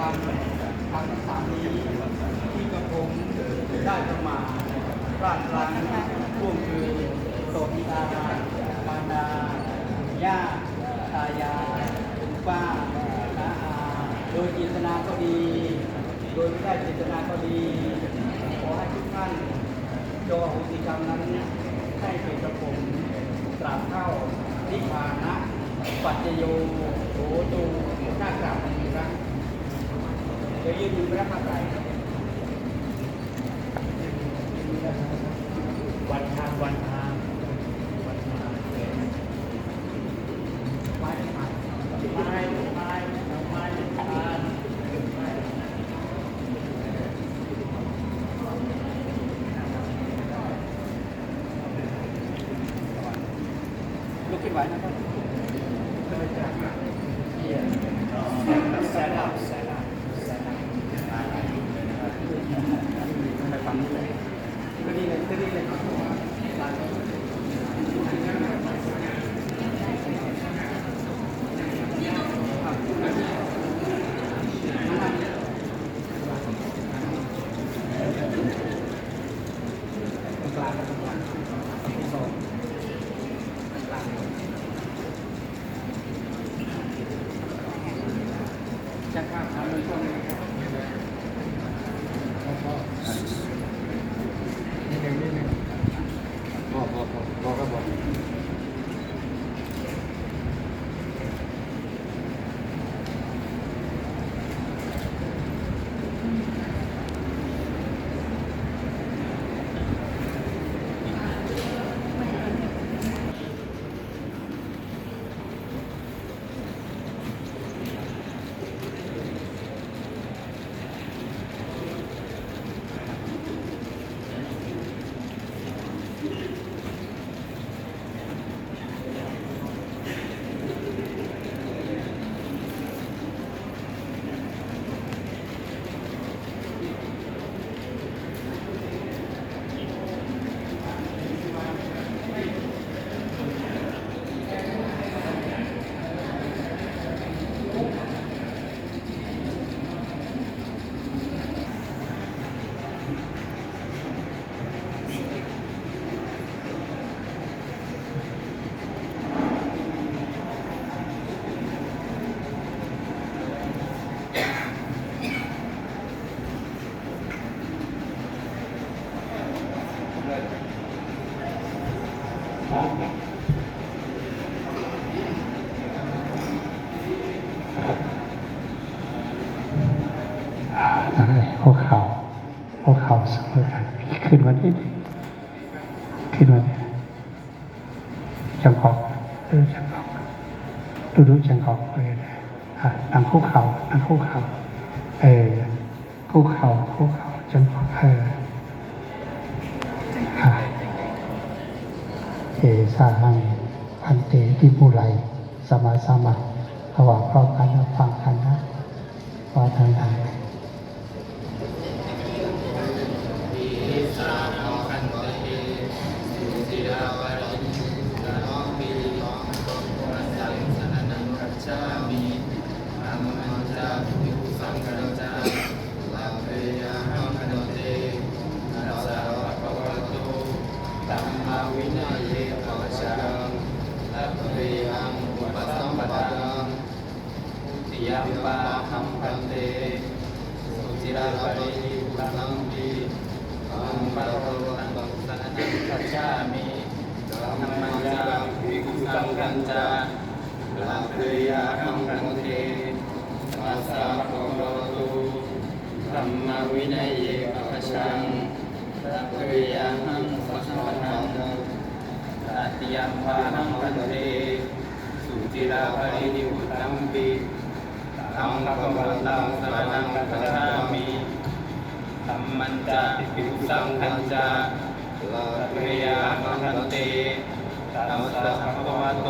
ตามทางสามนี้ที่กระผมได้ประมาทพลาดพลังร่วมคือโสติตามารดาย่าตายายคุณป้าน้าอาโดยเจตนาก็ดี โดยไม่ได้เจตนาก็ดี ขอให้ทุกท่านจงอโหสิกรรมนั้นให้เป็นกระผมตราบเท่านิพพานะ ปัจจโยโหตูหน้ากราบหนึ่งครั้ง วยืนอยู่พระพาไตรวันทางวันทางวันทางไม้ไม้ไม้ไม้ไม้ทางลุกขึ้นไหวนะครับเยี่ยมแซนอัพแซนอัพแซนอัพ ไปฟังนี่เลยก็ดีเลยก็ดีเลย ขึ้นมานิดนึงขึ้นมาเนี่ยจังหอกเออจังหอกดูดูจังหอกเลยนั่งคู่เข่านั่งคู่เข่าเออคู่เข่าคู่เข่าจังหอกเออค่ะเอสาหังพันเตติมุไรสมาสมาระหว่างพร้อมกันฟังกันนะว่าทางทาง กขุสังฆังจาลาภเยหัมพันเตมัสสะภะคะวะโตธัมมวินัยเยปะชังลาภเยาหัมสัมปะทังตติยมปาหัมพันเตสุจิราปริปุรังปีธัมมังกัมตังสรณังคัจฉามิธัมมัญจาภิกขุสังฆัญจาลาภิยามังคันเต ธัมมัสสะภะคะวะโต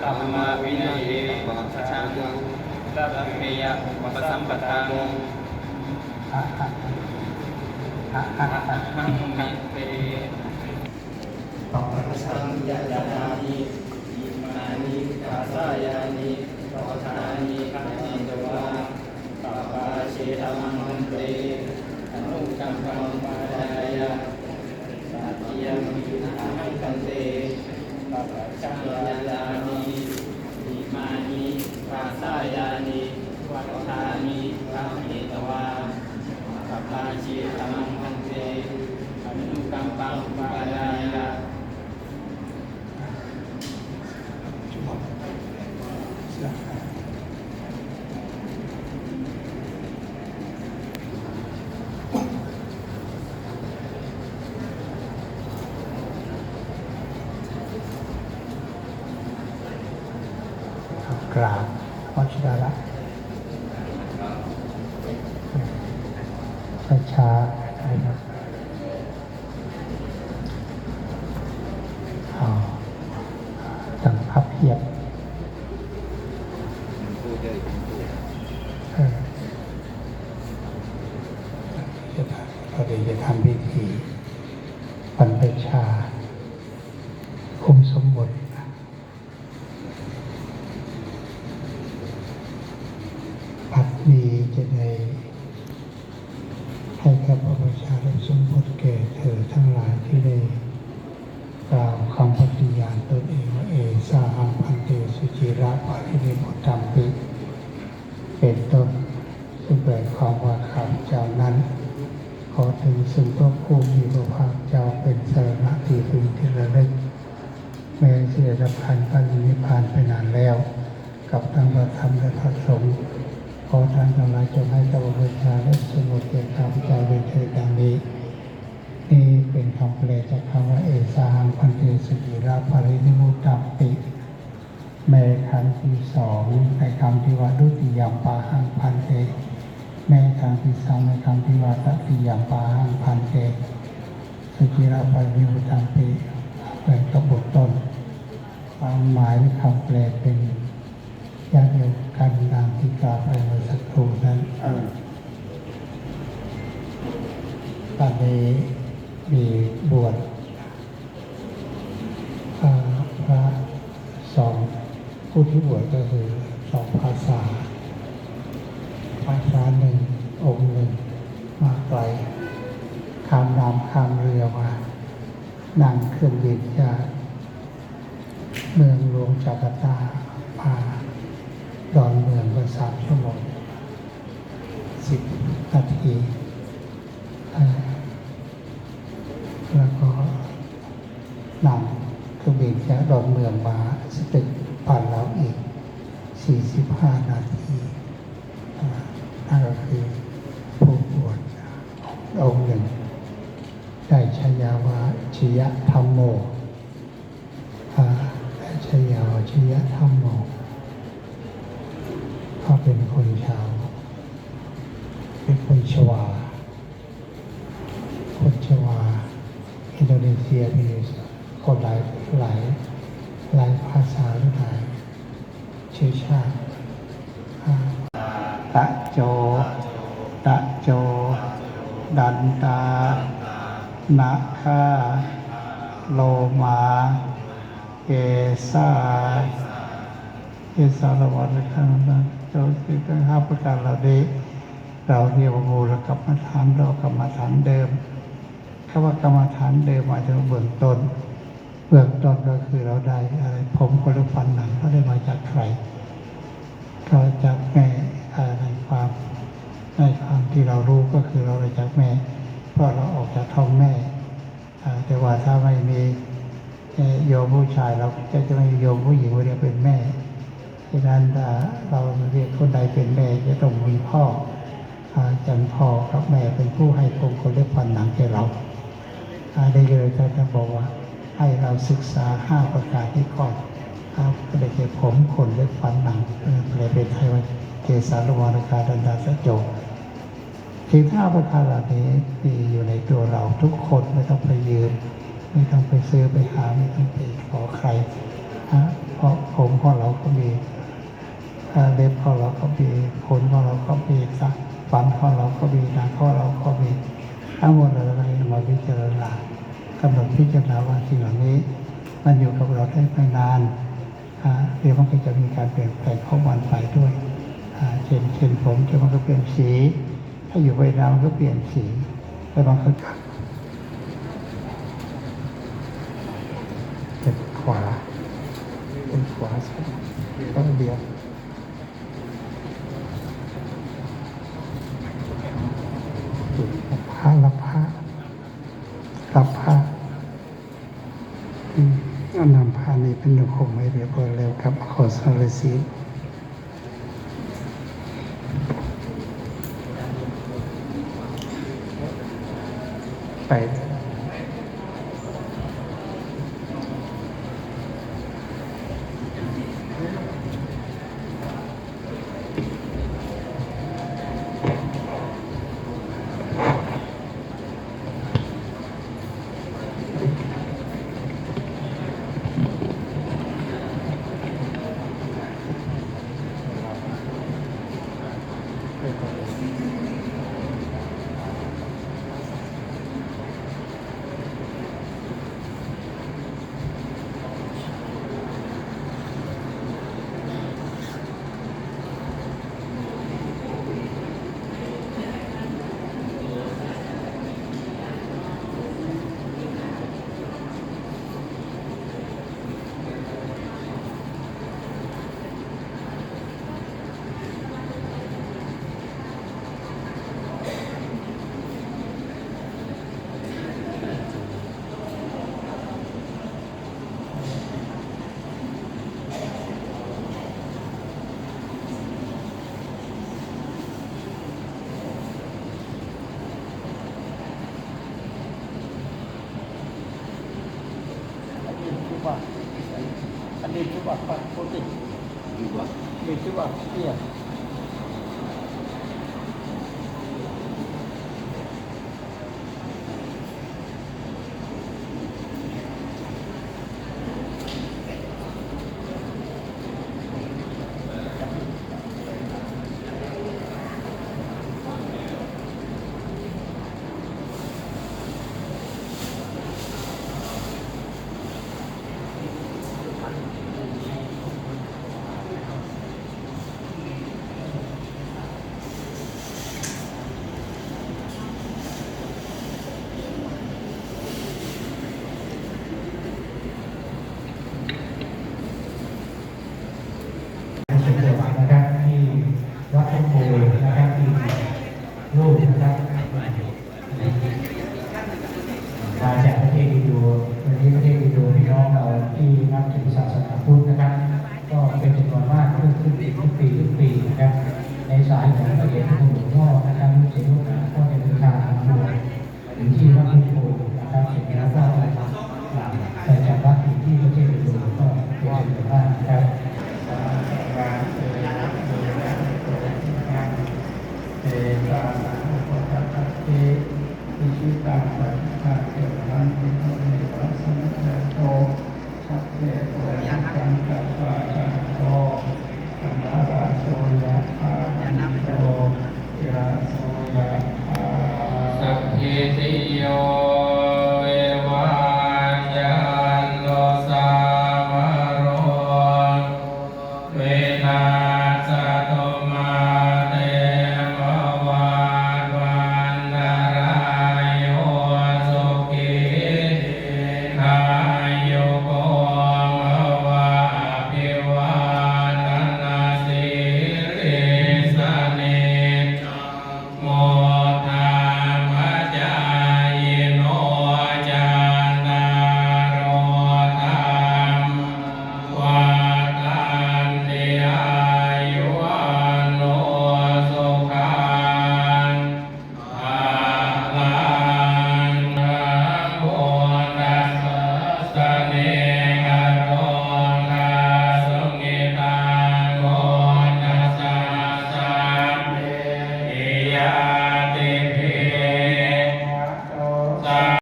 ธัมมาวินัยเยปัจฉังตัพเพยะอุปสัมปทังอะหังมิเตต่อพระสังยายานิอิมานิปัสสายานิปัฏฐานิขันติตวะตัพพมังคันเตอนุกัมปังปาดายะสัต ยามิอาหังคันเตปัปปะชังยาลานิอิมานิปัสายานิวัฏฐานิธรรมเหตวาปัปปาชิตังคันเตอนุกัมปังปารายา กราบวัชิระละช้าๆนะครับอ๋อตั้งพับ เพียบพูดได้พูดเออจะทำพอดีจะทำพิธีบรรพชา คุมสมบทพัดนี้จะได้ให้กับพระประชาได้สมบทแก่เธอทั้งหลายที่ได้กล่าวคำปฏิญ ระปาริเนโมตตัมปิเป็นต้นซึ่งแปลความว่าข้าพเจ้านั้น ขอถึงซึ่งพระผู้มีพระภาคเจ้าเป็นสรณะที่พึงที่ระลึกแม้เสียดับพันพันนิพพานไปนานแล้ว กับทั้งพระธรรมและพระสงฆ์ขอทานทั้งหลายจงให้กับระชาและสมุทรเกียรติข้าพเจ้าเป็นเถิดดังนี้นี่เป็นคำแปลจากคำว่าเอสาหังพันเตสุจิราภรินิมุตตัมปิ แม่คำที่สองในคำที่ว่าดุติยามปาหังพันเตแม่คำที่สามในคำที่ว่าตติยามปาหังพันเตสุจิระปาริวุตังปีเป็นกบทต้นความหมายหรือคำแปลเป็นอย่างเดียวกันดังที่กล่าวไปเมื่อสักครู่นั้นตอนนี้มีบวช อ่าพระสอง ผู้ที่บวชก็คือสองภาษา ภาษาหนึ่งองค์หนึ่งมาไกลข้ามน้ำข้ามเรือมานั่งเครื่องบินจากเมืองหลวงจาการ์ตามาดอนเมืองก็สามชั่วโมงสิบนาทีแล้วก็นำเครื่องบินจากดอนเมืองมาสตึกผ่านเอีก 45 นาทีอ่านั่นก็คือผู้บวชองค์หนึ่ง ได้ฉายาว่าชยธรรมโมได้ฉายาว่าชยธรรมโมเขาเป็นคนชาว เป็นคนชวา คนชวา อินโดนีเซียมีคนหลายหลายหลายภาษาหลาย เชื้อชาติตะโจ ตะโจ ดันตานาคาโลมาเกสาเกสารวัตรข้างนั้นเจ้าสิ่งทั้งห้าประการเหล่านี้เราเรียกว่ามูลกรรมฐานเรากรรมฐานเดิมคำว่ากรรมฐานเดิมหมายถึงเบื้องต้น เบื้องต้นก็คือเราได้อะไรผมคนละฟันหนังเขาได้มาจากใครก็จากแม่ในความในความที่เรารู้ก็คือเราได้จากแม่ เพราะเราออกจากท้องแม่ แต่ว่าถ้าไม่มีโยมผู้ชายเราก็จะไม่มีโยมผู้หญิงเรียกเป็นแม่ดังนั้นเราเรียกคนใดเป็นแม่จะต้องมีพ่อจันพ่อกับแม่เป็นผู้ให้ผมคนเล็บฟันหนังแก่เราได้เลยก็จะบอกว่า ให้เราศึกษาห้าประการที่ก่อนครับก็ได้แก่ผมขนเล็บฟันหนังเออแปลเป็นไทยว่าเกสารวรกาดันดาสะโจสิ่งห้าประการเหล่านี้มีอยู่ในตัวเราทุกคนไม่ต้องไปยืม ไม่ต้องไปซื้อไปหาไม่ต้องไปขอใครฮะเพราะผมของเราก็มีเล็บของเราก็มีขนของเราก็มีสักฟันของเราก็มีหนังของเราก็มีทั้งหมดเราก็เลยมาพิจารณา กำหนดพิจารณาว่าสิ่งเหล่านี้มันอยู่กับเราได้ไม่นานเดี๋ยวมันก็จะมีการเปลี่ยนแปลงของมันไปด้วยเช่นเช่นผมจะมันก็เปลี่ยนสี ถ้าอยู่เวียดนามก็เปลี่ยนสีก็ต้องเข้าใจเป็นขวาเป็นขวาใช่ไหมต้องเดียวรับผ้ารับผ้ารับผ้าอืมเอานำผ้านี้เป็นหนึ่งคงไม่เรียบร้อยแล้วครับ ขอสรรเสียไป อันนี้คือว่าปัดโคตินี่คือว่าเตี้ย นะครับที่วัดต้นโพนะครับที่ รูปน